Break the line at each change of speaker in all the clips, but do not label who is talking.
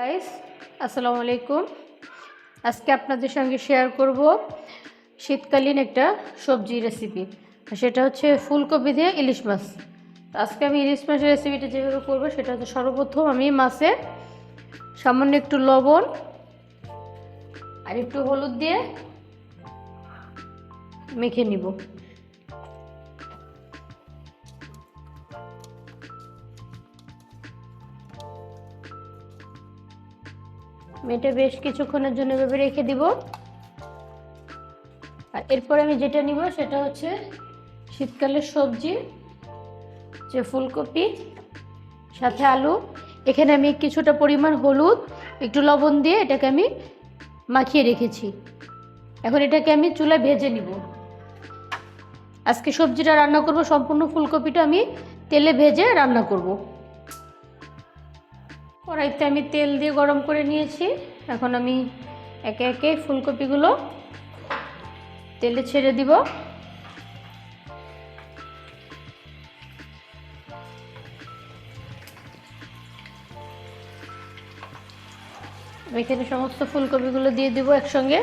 Guys আসসালামু আলাইকুম। আজকে আপনাদের সঙ্গে শেয়ার করব শীতকালীন একটা সবজি রেসিপি সেটা হচ্ছে ফুলকপি দিয়ে ইলিশ মাছ। আজকে আমি ইলিশ মাছের রেসিপিটা যেভাবে করব, সেটা হচ্ছে সর্বপ্রথম আমি মাছে সামান্য একটু লবণ আর একটু হলুদ দিয়ে মেখে নিব। মেটে বেশ কিছুক্ষণের জন্য এভাবে রেখে দিব। আর এরপর আমি যেটা নিব সেটা হচ্ছে শীতকালের সবজি, যে ফুলকপি, সাথে আলু। এখানে আমি কিছুটা পরিমাণ হলুদ, একটু লবণ দিয়ে এটাকে আমি মাখিয়ে রেখেছি। এখন এটাকে আমি চুলায় ভেজে নিব। আজকে সবজিটা রান্না করব, সম্পূর্ণ ফুলকপিটা আমি তেলে ভেজে রান্না করব। কড়াইতে আমি তেল দিয়ে গরম করে নিয়েছি। এখন আমি একে একে ফুলকপিগুলো তেলে ছেড়ে দিব। এখানে সমস্ত ফুলকপিগুলো দিয়ে দিব একসঙ্গে।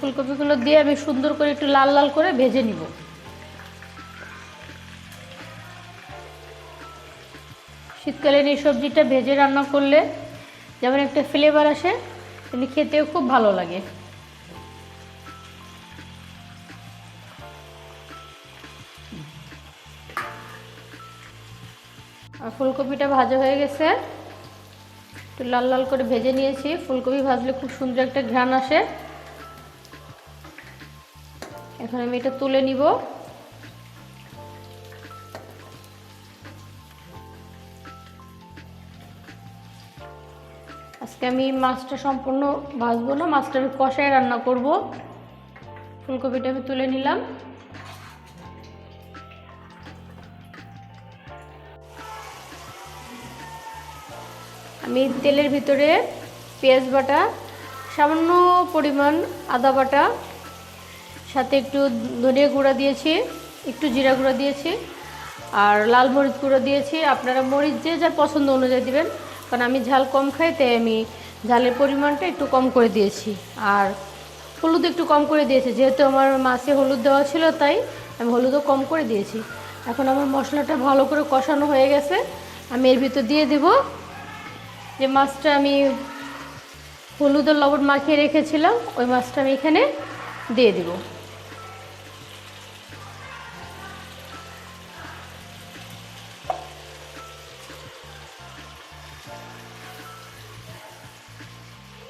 ফুলকপিগুলো দিয়ে আমি সুন্দর করে একটু লাল লাল করে ভেজে নিব। শীতকালীন এই সবজিটা ভেজে রান্না করলে যেমন একটা ফ্লেভার আসে তেমনি খেতেও খুব ভালো লাগে। আর ফুলকপিটা ভাজা হয়ে গেছে। একটু লাল লাল করে ভেজে নিয়েছি। ফুলকপি ভাজলে খুব সুন্দর একটা ঘ্রাণ আসে। এখন আমি এটা তুলে নিব। আজকে আমি মাছটা সম্পূর্ণ ভাজবো না, মাছটা আমি কষায় রান্না করব। ফুলকপিটা আমি তুলে নিলাম। আমি তেলের ভিতরে পেঁয়াজ বাটা, সামান্য পরিমাণ আদা বাটা, সাথে একটু ধনিয়া গুঁড়া দিয়েছি, একটু জিরা গুঁড়া দিয়েছি, আর লাল মরিচ গুঁড়ো দিয়েছি। আপনারা মরিচ যে যার পছন্দ অনুযায়ী দিবেন। কারণ আমি ঝাল কম খাই তাই আমি ঝালের পরিমাণটা একটু কম করে দিয়েছি। আর হলুদ একটু কম করে দিয়েছি, যেহেতু আমার মাছে হলুদ দেওয়া ছিল তাই আমি হলুদও কম করে দিয়েছি। এখন আমার মশলাটা ভালো করে কষানো হয়ে গেছে, আমি এর ভিতর দিয়ে দেব যে মাছটা আমি হলুদ আর লবণ মাখিয়ে রেখেছিলাম, ওই মাছটা আমি এখানে দিয়ে দিব।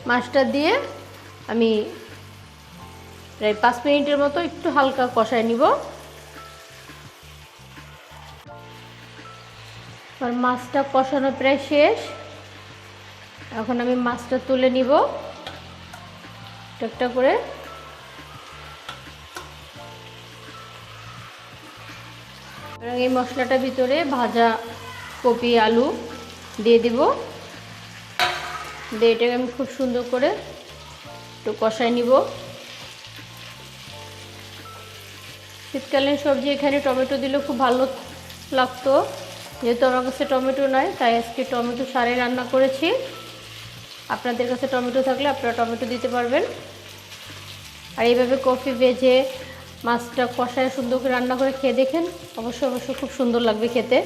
মাছটা দিয়ে আমি প্রায় পাঁচ মিনিটের মতো একটু হালকা কষায় নিব। আর মাছটা কষানো প্রায় শেষ। এখন আমি মাছটা তুলে নিব। একটা করে। এই মশলাটার ভিতরে ভাজা কপি আলু দিয়ে দিব। দিয়ে এটাকে আমি খুব সুন্দর করে একটু কষায় নিব। শীতকালীন সবজি এখানে টমেটো দিলে খুব ভালো লাগতো। যেহেতু আমার কাছে টমেটো নয় তাই আজকে টমেটো সারে রান্না করেছি। আপনাদের কাছে টমেটো থাকলে আপনারা টমেটো দিতে পারবেন। আর এইভাবে কফি ভেজে মাছটা কষায় সুন্দর করে রান্না করে খেয়ে দেখেন, অবশ্যই অবশ্যই খুব সুন্দর লাগবে খেতে।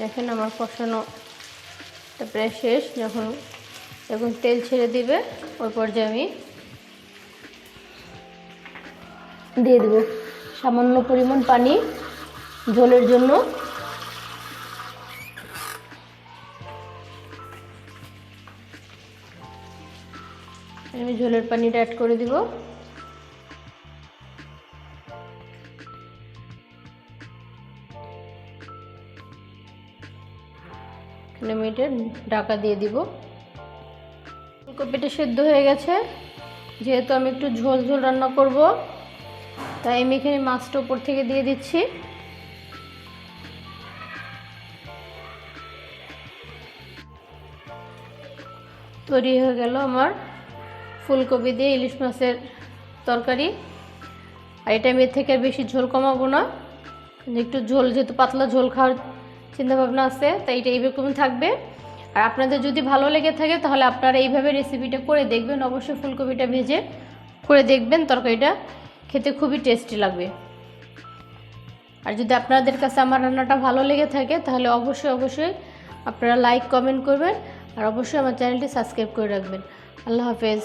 দেখেন আমার কষানো প্রায় শেষ। যখন যখন তেল ছেড়ে দিবে, ওই পর্যায়ে আমি দিয়ে দেবো। সামান্য পরিমাণ পানি ঝোলের জন্য। আমি ঝোলের পানিটা অ্যাড করে দিব। আমি এটা ঢাকা দিয়ে দিব। ফুলকপিটা সেদ্ধ হয়ে গেছে। যেহেতু আমি একটু ঝোল ঝোল রান্না করব, তাই আমি এখানে মাছটা উপর থেকে দিয়ে দিচ্ছি। তৈরি হয়ে গেল আমার ফুলকপি দিয়ে ইলিশ মাছের তরকারি। আর এটা আমি এর থেকে বেশি ঝোল কমাবো না। একটু ঝোল, যেহেতু পাতলা ঝোল খাওয়ার চিন্তাভাবনা আছে, তাই এটা এইরকম থাকবে। আর আপনাদের যদি ভালো লেগে থাকে, তাহলে আপনারা এইভাবে রেসিপিটা করে দেখবেন, অবশ্যই ফুলকপিটা ভেজে করে দেখবেন, তরকারিটা খেতে খুবই টেস্টি লাগবে। আর যদি আপনাদের কাছে আমার রান্নাটা ভালো লেগে থাকে, তাহলে অবশ্যই অবশ্যই আপনারা লাইক কমেন্ট করবেন, আর অবশ্যই আমার চ্যানেলটি সাবস্ক্রাইব করে রাখবেন। আল্লাহ হাফেজ।